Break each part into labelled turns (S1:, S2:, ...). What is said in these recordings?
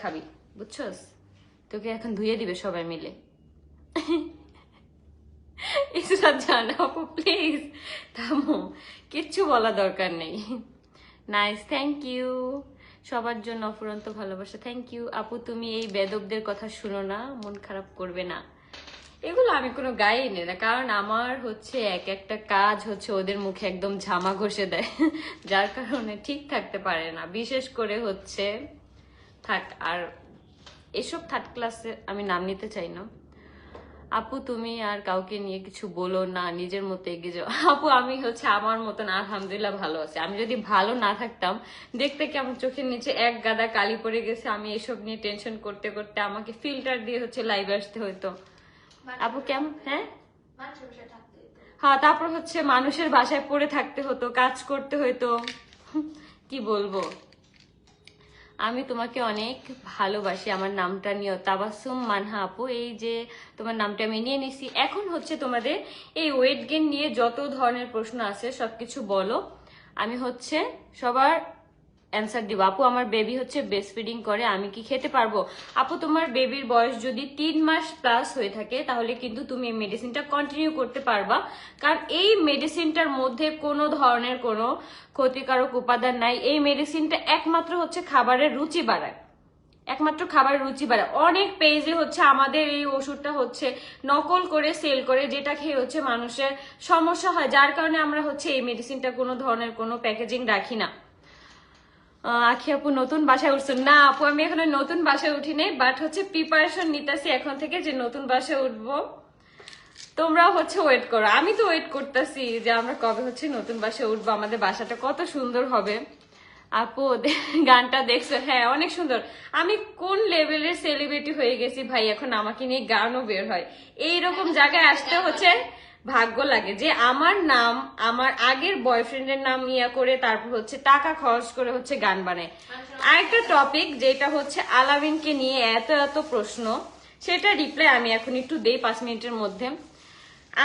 S1: খাবি, বুঝছস? তোকে এখন ধুয়ে দিবে সবাই মিলে। আপু প্লিজ থামো, কিচ্ছু বলা দরকার নেই। নাইস থ্যাংক ইউ সবার জন্য অফুরন্ত ভালোবাসা থ্যাংক ইউ আপু, তুমি এই বেদবদের কথা শুনো না, মন খারাপ করবে না। এগুলো আমি কোনো গায়ে নে না, কারণ আমার হচ্ছে এক একটা কাজ হচ্ছে ওদের মুখে একদম ঝামা ঘষে দেয়, যার কারণে ঠিক থাকতে পারে না। বিশেষ করে হচ্ছে থাক আর এসব থার্ড ক্লাসে আমি নাম নিতে চাই না। আপু তুমি আর কাউকে নিয়ে কিছু বলো না নিজের মতো এগিয়ে যাও। আপু আমি হচ্ছে আমার মতন আলহামদুলিল্লাহ ভালো আছি। আমি যদি ভালো না থাকতাম দেখতে কি আমার চোখের নিচে এক গাদা কালি পড়ে গেছে? আমি এসব নিয়ে টেনশন করতে করতে আমাকে ফিল্টার দিয়ে হচ্ছে লাইভে আসতে হতো আপু কেমন হ্যাঁ। হ্যাঁ তারপর হচ্ছে মানুষের বাসায় পড়ে থাকতে হতো কাজ করতে হতো কি বলব? আমি তোমাকে অনেক ভালোবাসি, আমার নামটা নিয়েও তাবাসুম মানহা আপু। এই যে তোমার নামটা আমি নিয়ে নিছি। এখন হচ্ছে তোমাদের এই ওয়েট গেন নিয়ে যত ধরনের প্রশ্ন আছে সবকিছু বলো। আমি হচ্ছে সবার অ্যান্সার দিব, আপু, আমার বেবি হচ্ছে বেস্ট ফিডিং করে, আমি কি খেতে পারব? আপু, তোমার বেবির বয়স যদি তিন মাস প্লাস হয়ে থাকে, তাহলে কিন্তু তুমি এই মেডিসিনটা কন্টিনিউ করতে পারবা। কারণ এই মেডিসিনটার মধ্যে কোনো ধরনের কোনো ক্ষতিকারক উপাদান নাই। এই মেডিসিনটা একমাত্র হচ্ছে খাবারের রুচি বাড়ায়। একমাত্র খাবারের রুচি বাড়ায়। অনেক পেজে হচ্ছে আমাদের এই ওষুধটা হচ্ছে নকল করে সেল করে, যেটা খেয়ে হচ্ছে মানুষের সমস্যা হয়। যার কারণে আমরা হচ্ছে এই মেডিসিনটা কোনো ধরনের কোনো প্যাকেজিং রাখি না। আখি আপু নতুন বাসায় উঠছো না, আপু, আমি এখনও নতুন বাসায় উঠি নাই বাট হচ্ছে প্রিপারেশন নিতেছি এখন থেকে যে নতুন বাসায় উঠবো। তোমরাও হচ্ছে ওয়েট করো। আমি তো ওয়েট করতেছি যে আমরা কবে হচ্ছে নতুন বাসায় উঠবো, আমাদের বাসাটা কত সুন্দর হবে। আপু গানটা দেখছ? হ্যাঁ অনেক সুন্দর। আমি কোন লেভেলের সেলিব্রিটি হয়ে গেছি ভাই, এখন আমাকে নিয়ে গানও বের হয়। এইরকম জায়গায় আসতে হচ্ছে ভাগ্য লাগে যে আমার নাম, আমার আগের বয়ফ্রেন্ডের নাম ইয়া করে তারপর হচ্ছে টাকা খরচ করে হচ্ছে গান বানায়। আরেকটা টপিক যেটা হচ্ছে আলামিনকে নিয়ে এত এত প্রশ্ন, সেটা রিপ্লাই আমি এখন একটু দেই পাঁচ মিনিটের মধ্যে।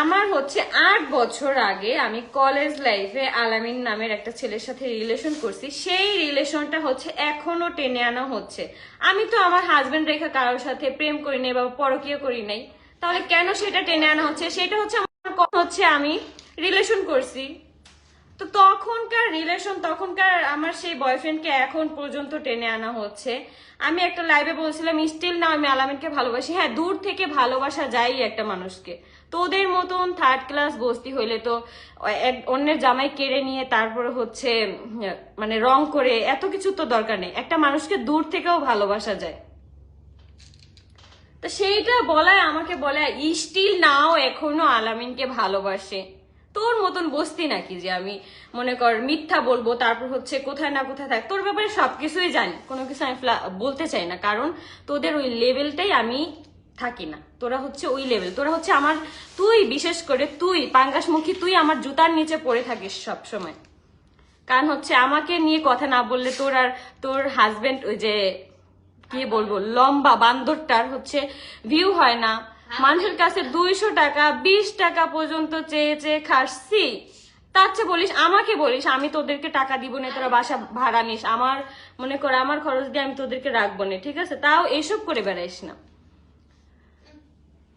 S1: আমার হচ্ছে আট বছর আগে আমি কলেজ লাইফে আলামিন নামের একটা ছেলের সাথে রিলেশন করছি। সেই রিলেশনটা হচ্ছে এখনও টেনে আনা হচ্ছে। আমি তো আমার হাজবেন্ড রেখা কারোর সাথে প্রেম করি নাই বা পরকীয় করি নাই। তাহলে কেন সেটা টেনে আনা হচ্ছে? সেটা হচ্ছে হচ্ছে আমি রিলেশন করছি। তো তখনকার রিলেশন তখনকার আমার সেই বয়ফ্রেন্ডকে এখন পর্যন্ত টেনে আনা হচ্ছে। আমি একটা লাইভে বলছিলাম স্টিল না, আমি আলামিনকে ভালোবাসি। হ্যাঁ দূর থেকে ভালোবাসা যায় একটা মানুষকে। তোদের মতন থার্ড ক্লাস বস্তি হইলে তো অন্যের জামাই কেড়ে নিয়ে তারপরে হচ্ছে মানে রং করে এত কিছু তো দরকার নেই। একটা মানুষকে দূর থেকেও ভালোবাসা যায়। তো সেইটা বলায় আমাকে বলে স্টিল নাও, এখনও আলামিনকে ভালোবাসে। তোর মতন বসতি নাকি যে আমি, মনে কর, মিথ্যা বলব, তারপর হচ্ছে কোথায় না কোথায় থাক, তোর ব্যাপারে সবকিছুই জানি, কোনো কিছু আমি বলতে চাই না, কারণ তোদের ওই লেভেলটাই আমি থাকি না। তোরা হচ্ছে ওই লেভেল তোরা হচ্ছে আমার, তুই বিশেষ করে তুই পাঙ্গাসমুখী তুই আমার জুতার নিচে পড়ে থাকিস সব সময় কারণ হচ্ছে আমাকে নিয়ে কথা না বললে তোর আর, তোর হাজবেন্ড ওই যে কি বলব লম্বা বান্দরটার হচ্ছে ভিউ হয় না। মানুষের কাছে দুইশো টাকা বিশ টাকা পর্যন্ত চেয়ে চেয়ে খাসছি। তার চেয়ে বলিস আমাকে বলিস আমি তোদেরকে টাকা দিব না তোরা বাসা ভাড়া নিস। আমার মনে কর আমার খরচ দিয়ে আমি তোদেরকে রাখব না ঠিক আছে? তাও এসব করে বেড়াইস না।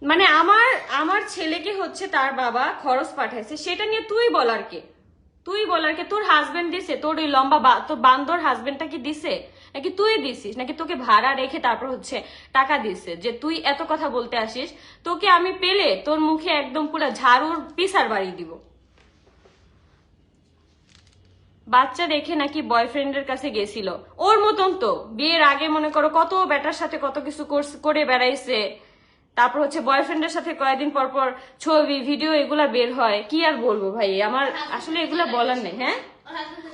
S1: মানে আমার আমার ছেলেকে হচ্ছে তার বাবা খরচ পাঠাইছে সেটা নিয়ে তুই বলার কে? তুই বলার কে? তোর হাজবেন্ড দিছে তোর ওই লম্বা বা- তোর বান্দর হাজবেন্ডটা কি দিছে? নাকি তুই দিছিস নাকি তোকে ভাড়া রেখে তারপর হচ্ছে টাকা দিছে যে তুই এত কথা বলতে আসিস, তোকে আমি পেলে তোর মুখে একদম পুরো ঝাড়ুর পিসার বাড়ি দিব। বাচ্চা রেখে নাকি বয়ফ্রেন্ডের কাছে গেছিল। ওর মতন তো, বিয়ের আগে মনে করো কত বেটার সাথে কত কিছু করে বেড়াইছে। তারপর হচ্ছে বয়ফ্রেন্ডের সাথে কয়েকদিন পর পর ছবি, ভিডিও এগুলা বের হয়। কি আর বলব ভাই? আমার আসলে এগুলা বলার নেই হ্যাঁ?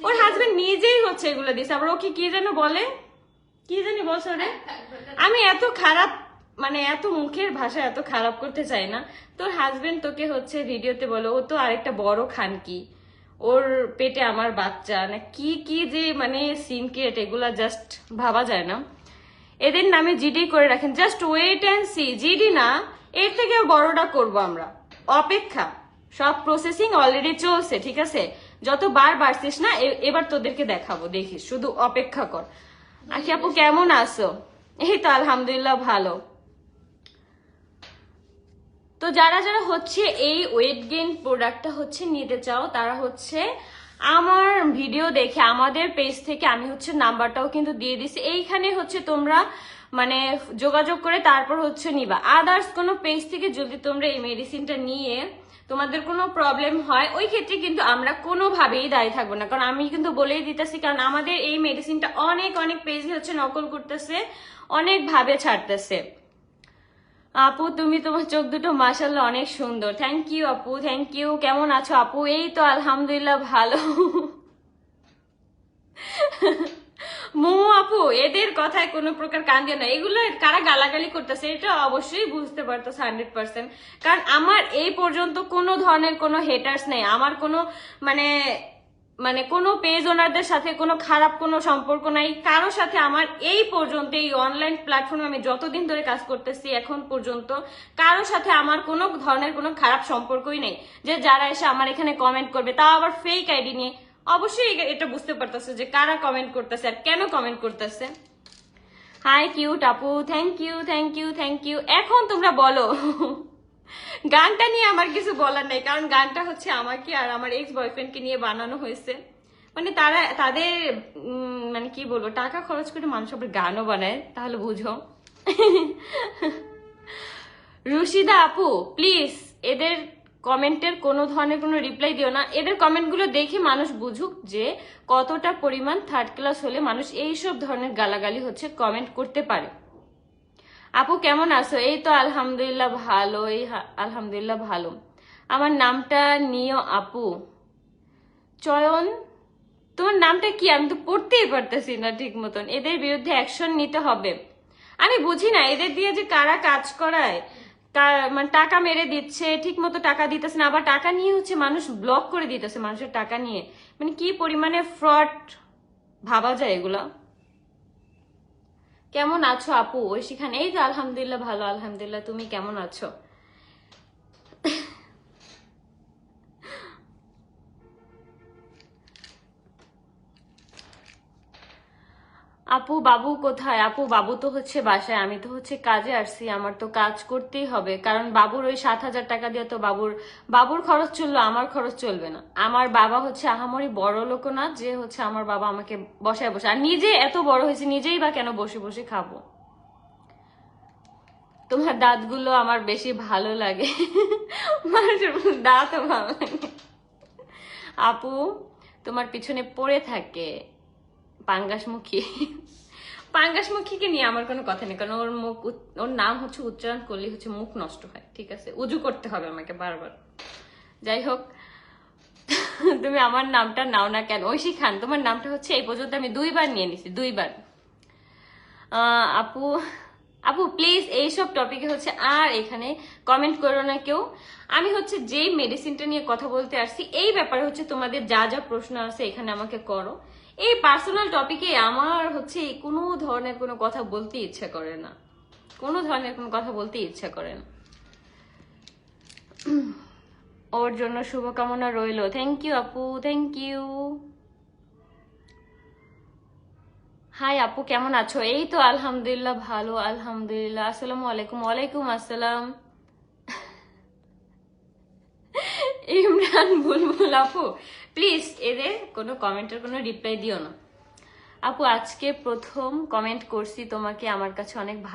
S2: ওর
S1: হাজবেন্ড নিজেই হচ্ছে এগুলো দিছে আবার ও কি কি যেন বলে? কি জানি বলছো রে আমি এত খারাপ মানে এত মুখের ভাষা এত খারাপ করতে চাই না। তোর হাজবেন্ড তোকে হচ্ছে ভিডিওতে বলো, ও তো আরেকটা বড় খান কি ওর পেটে আমার বাচ্চা। না, কি কি যে মানে সিন ক্রিয়েট এগুলা জাস্ট ভাবা যায় না। এদের নামে জিডি করে রাখেন। Just wait and see GD না, এর থেকেও বড়টা করব আমরা। অপেক্ষা। সব প্রসেসিং অলরেডি চলছে, ঠিক আছে? যতবার বাড়ছিস না এবার তোদেরকে দেখাবো, দেখিস, শুধু অপেক্ষা কর। আখি আপু, কেমন আছো? এই তো আলহামদুলিল্লাহ ভালো। তো যারা যারা হচ্ছে এই ওয়েট গেইন প্রোডাক্টটা হচ্ছে নিতে চাও, তারা হচ্ছে আমার ভিডিও দেখে, আমাদের পেজ থেকে আমি হচ্ছে নাম্বারটাও কিন্তু দিয়ে দিছি। এইখানে হচ্ছে তোমরা মানে যোগাযোগ করে তারপর হচ্ছে নিবা। আদার্স কোনো পেজ থেকে যদি তোমরা এই মেডিসিনটা নিয়ে তোমাদের কোনো প্রবলেম হয়, ওই ক্ষেত্রে কিন্তু আমরা কোনোভাবেই দায়ী থাকব না। কারণ আমি কিন্তু বলেই দিতেছি, কারণ আমাদের এই মেডিসিনটা অনেক অনেক পেজি হচ্ছে, নকল করতেছে অনেক ভাবে ছাড়তেছে। আপু, তুমি তোমার চোখ দুটো মাসাল্লাহ অনেক সুন্দর। থ্যাংক ইউ আপু থ্যাংক ইউ কেমন আছো আপু? এই তো আলহামদুলিল্লাহ ভালো। মোমো আপু, এদের কথায় কোনো প্রকার কান দিয়ে না। এগুলো কারা গালাগালি করতেছে, এটা অবশ্যই বুঝতে পারতেছে হান্ড্রেড পার্সেন্ট। কারণ আমার এই পর্যন্ত কোনো ধরনের কোনো হেটার্স নেই। আমার কোনো মানে মানে কোনো পেজ ওনারদের সাথে কোনো খারাপ কোনো সম্পর্ক নাই। কারোর সাথে আমার এই পর্যন্ত, এই অনলাইন প্ল্যাটফর্মে আমি যতদিন ধরে কাজ করতেছি, এখন পর্যন্ত কারোর সাথে আমার কোনো ধরনের কোনো খারাপ সম্পর্কই নেই। যে যারা এসে আমার এখানে কমেন্ট করবে, তাও আবার ফেক আইডি নিয়ে অবশ্যই এটা বুঝতে পারতেছে যে কারা কমেন্ট করতেছে আর কেন কমেন্ট করতেছে। হাই কিউট আপু thank you thank you thank you এখন তোমরা বলো, গানটা নিয়ে আমার কিছু বলার নেই, কারণ গানটা হচ্ছে আমাকে আর আমার এক্স বয়ফ্রেন্ডকে নিয়ে বানানো হয়েছে। মানে তারা, তাদের মানে কি বলব, টাকা খরচ করে মানুষ আবার গানও বানায়, তাহলে বুঝো। রুশিদা আপু প্লিজ এদের কমেন্টের কোনো ধরনের কোনো রিপ্লাই দিও না। এদের কমেন্টগুলো দেখে মানুষ বুঝুক যে কতটা পরিমাণ থার্ড ক্লাস হলে মানুষ এইসব ধরনের গালাগালি হচ্ছে কমেন্ট করতে পারে। আপু, কেমন আছো? এই তো আলহামদুলিল্লাহ ভালো, এই আলহামদুলিল্লাহ ভালো। আমার নামটা নিও আপু। চয়ন, তোমার নামটা কি? আমি তো পড়তেই পারতেছি না ঠিক মতন। এদের বিরুদ্ধে অ্যাকশন নিতে হবে। আমি বুঝি না, এদের দিয়ে যে কারা কাজ করায়? মানে টাকা মেরে দিচ্ছে ঠিক মতো টাকা দিতেছে না, আবার টাকা নিয়ে হচ্ছে মানুষ ব্লক করে দিতেছে মানুষের টাকা নিয়ে। মানে কি পরিমাণে ফ্রড ভাবা যায় এগুলা? কেমন আছো আপু? ওই সেখানে এই তো আলহামদুলিল্লাহ, ভালো, আলহামদুলিল্লাহ। তুমি কেমন আছো? আপু, বাবু কোথায়? আপু, বাবু তো হচ্ছে বাসায়, আমি তো হচ্ছে কাজে আসছি, আমার তো কাজ করতেই হবে। কারণ বাবুর ওই সাত হাজার টাকা দিয়ে তো বাবুর বাবুর খরচ চলল, আমার খরচ চলবে না। আমার বাবা হচ্ছে আহামরি বড় লোক না, যে হচ্ছে আমার বাবা আমাকে বসায় বসে, আর নিজে এত বড় হয়েছে, নিজেই বা কেন বসে বসে খাব? তোমার দাঁতগুলো আমার বেশি ভালো লাগে। দাঁতও ভালো আপু, তোমার পিছনে পড়ে থাকে। পাঙ্গাসমুখী পাঙ্গাসমুখীকে নিয়ে আমার কোনো কথা নেই, কারণ ওর মুখ ওর নাম হচ্ছে উচ্চারণ করলে হচ্ছে মুখ নষ্ট হয়, ঠিক আছে? উজু করতে হবে আমাকে বারবার। যাই হোক, তুমি আমার নামটা নাও না কেন? ঐশী খান, তোমার নামটা হচ্ছে এই পর্যন্ত আমি দুইবার নিয়ে নিছি, দুইবার। আপু আপু প্লিজ এইসব টপিকে হচ্ছে আর এখানে কমেন্ট করো না কেউ। আমি হচ্ছে যেই মেডিসিনটা নিয়ে কথা বলতে আসছি, এই ব্যাপারে হচ্ছে তোমাদের যা যা প্রশ্ন আছে এখানে আমাকে করো। এই পার্সোনাল টপিকে আমার হচ্ছে কোনো ধরনের কোনো কথা বলতে ইচ্ছা করে না। কোনো ধরনের কোনো কথা বলতে ইচ্ছা করে না। ওর জন্য শুভকামনা রইল। থ্যাংক ইউ আপু। থ্যাংক ইউ হাই আপু। কেমন আছো? এই তো আলহামদুলিল্লাহ, ভালো, আলহামদুলিল্লাহ। আসসালামু আলাইকুম। ওয়ালাইকুম আসসালাম। ইমরান, বুলবুল আপু প্লিজ এদের কোনো কমেন্টের কোনো রিপ্লাই দিও না। আপু, আজকে প্রথম কমেন্ট করছি তোমাকে, আমার কাছে অনেক ভালো